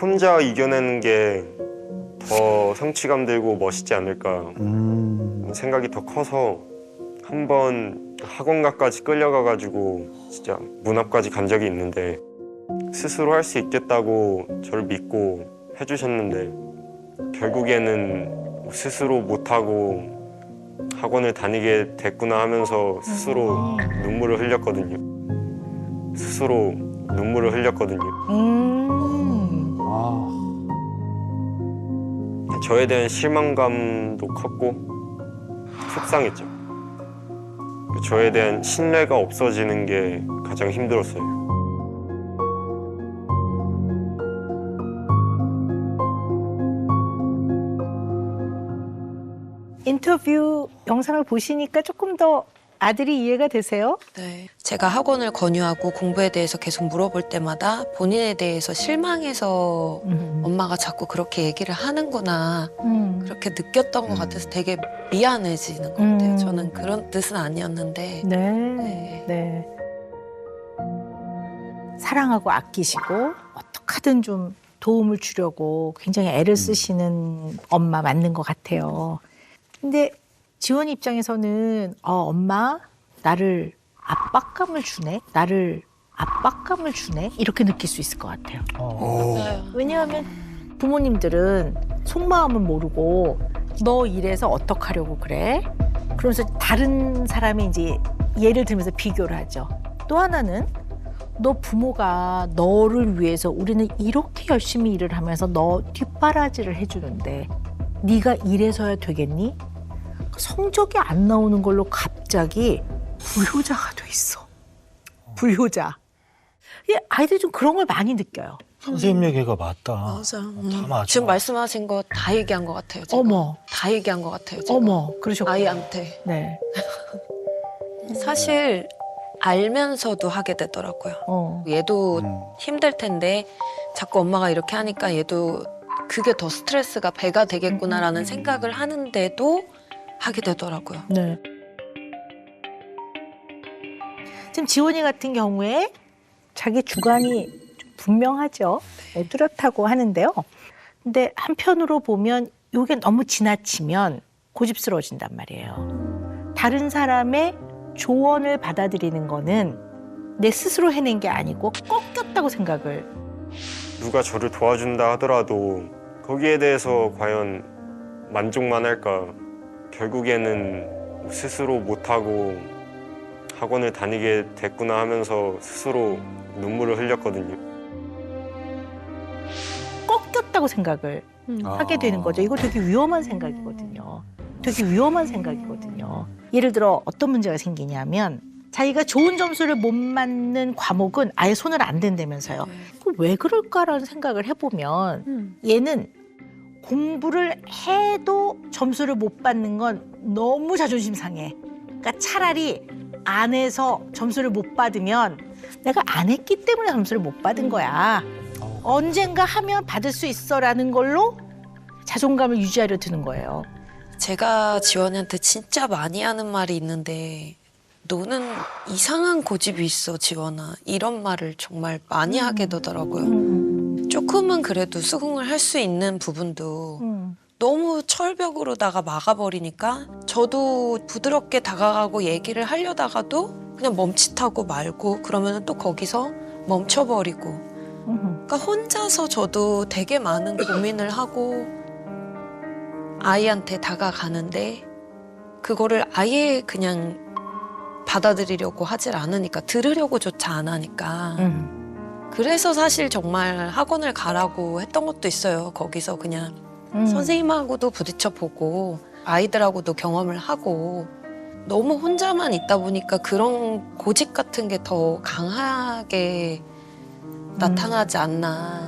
혼자 이겨내는 게 더 성취감 들고 멋있지 않을까 음. 생각이 더 커서 한번 학원가까지 끌려가가지고 진짜 문 앞까지 간 적이 있는데 스스로 할 수 있겠다고 저를 믿고 해주셨는데 결국에는 스스로 못하고 학원을 다니게 됐구나 하면서 스스로 눈물을 흘렸거든요. 스스로 눈물을 흘렸거든요. 음. 아. 저에 대한 실망감도 컸고 속상했죠. 저에 대한 신뢰가 없어지는 게 가장 힘들었어요. 인터뷰 영상을 보시니까 조금 더 아들이 이해가 되세요? 네. 제가 학원을 권유하고 공부에 대해서 계속 물어볼 때마다 본인에 대해서 실망해서 엄마가 자꾸 그렇게 얘기를 하는구나 음. 그렇게 느꼈던 것 음. 같아서 되게 미안해지는 것 음. 같아요. 저는 그런 뜻은 아니었는데 네. 네. 네. 사랑하고 아끼시고 어떻게 하든 좀 도움을 주려고 굉장히 애를 쓰시는 엄마 맞는 것 같아요. 근데 지원 입장에서는 어, 엄마 나를 압박감을 주네, 나를 압박감을 주네 이렇게 느낄 수 있을 것 같아요. 어. 맞아요. 왜냐하면 부모님들은 속마음은 모르고 너 이래서 어떡하려고 그래? 그러면서 다른 사람이 이제 예를 들면서 비교를 하죠. 또 하나는 너 부모가 너를 위해서 우리는 이렇게 열심히 일을 하면서 너 뒷바라지를 해주는데 네가 이래서야 되겠니? 성적이 안 나오는 걸로 갑자기 불효자가 돼 있어. 불효자. 이 아이들이 좀 그런 걸 많이 느껴요. 선생님 얘기가 맞다. 맞아. 음. 다 맞아. 지금 말씀하신 거 다 얘기한 것 같아요. 제가. 어머. 다 얘기한 것 같아요. 제가. 어머, 그러셨구나. 아이한테 네. 사실 알면서도 하게 되더라고요. 어. 얘도 음. 힘들 텐데 자꾸 엄마가 이렇게 하니까 얘도 그게 더 스트레스가 배가 음, 되겠구나라는 생각을 하는데도 하게 되더라고요. 네. 지금 지원이 같은 경우에 자기 주관이 좀 분명하죠. 네, 뚜렷하고 하는데요. 근데 한편으로 보면 이게 너무 지나치면 고집스러워진단 말이에요. 다른 사람의 조언을 받아들이는 거는 내 스스로 해낸 게 아니고 꺾였다고 생각을 누가 저를 도와준다 하더라도 거기에 대해서 과연 만족만 할까? 결국에는 스스로 못하고 학원을 다니게 됐구나 하면서 스스로 눈물을 흘렸거든요. 꺾였다고 생각을 하게 되는 거죠. 이거 되게 위험한 생각이거든요. 되게 위험한 생각이거든요. 예를 들어 어떤 문제가 생기냐면 자기가 좋은 점수를 못 맞는 과목은 아예 손을 안 댄다면서요. 그럼 왜 그럴까라는 생각을 해보면 얘는 공부를 해도 점수를 못 받는 건 너무 자존심 상해. 그러니까 차라리 안 해서 점수를 못 받으면 내가 안 했기 때문에 점수를 못 받은 거야. 언젠가 하면 받을 수 있어라는 걸로 자존감을 유지하려 드는 거예요. 제가 지원이한테 진짜 많이 하는 말이 있는데 너는 이상한 고집이 있어 지원아 이런 말을 정말 많이 하게 되더라고요. 음, 조금은 그래도 수긍을 할 수 있는 부분도 음, 너무 철벽으로다가 막아버리니까 저도 부드럽게 다가가고 얘기를 하려다가도 그냥 멈칫하고 말고 그러면 또 거기서 멈춰버리고. 음. 그러니까 혼자서 저도 되게 많은 고민을 하고 아이한테 다가가는데 그거를 아예 그냥 받아들이려고 하질 않으니까 들으려고조차 안 하니까. 음, 그래서 사실 정말 학원을 가라고 했던 것도 있어요. 거기서 그냥 음. 선생님하고도 부딪혀 보고 아이들하고도 경험을 하고 너무 혼자만 있다 보니까 그런 고집 같은 게 더 강하게 나타나지 않나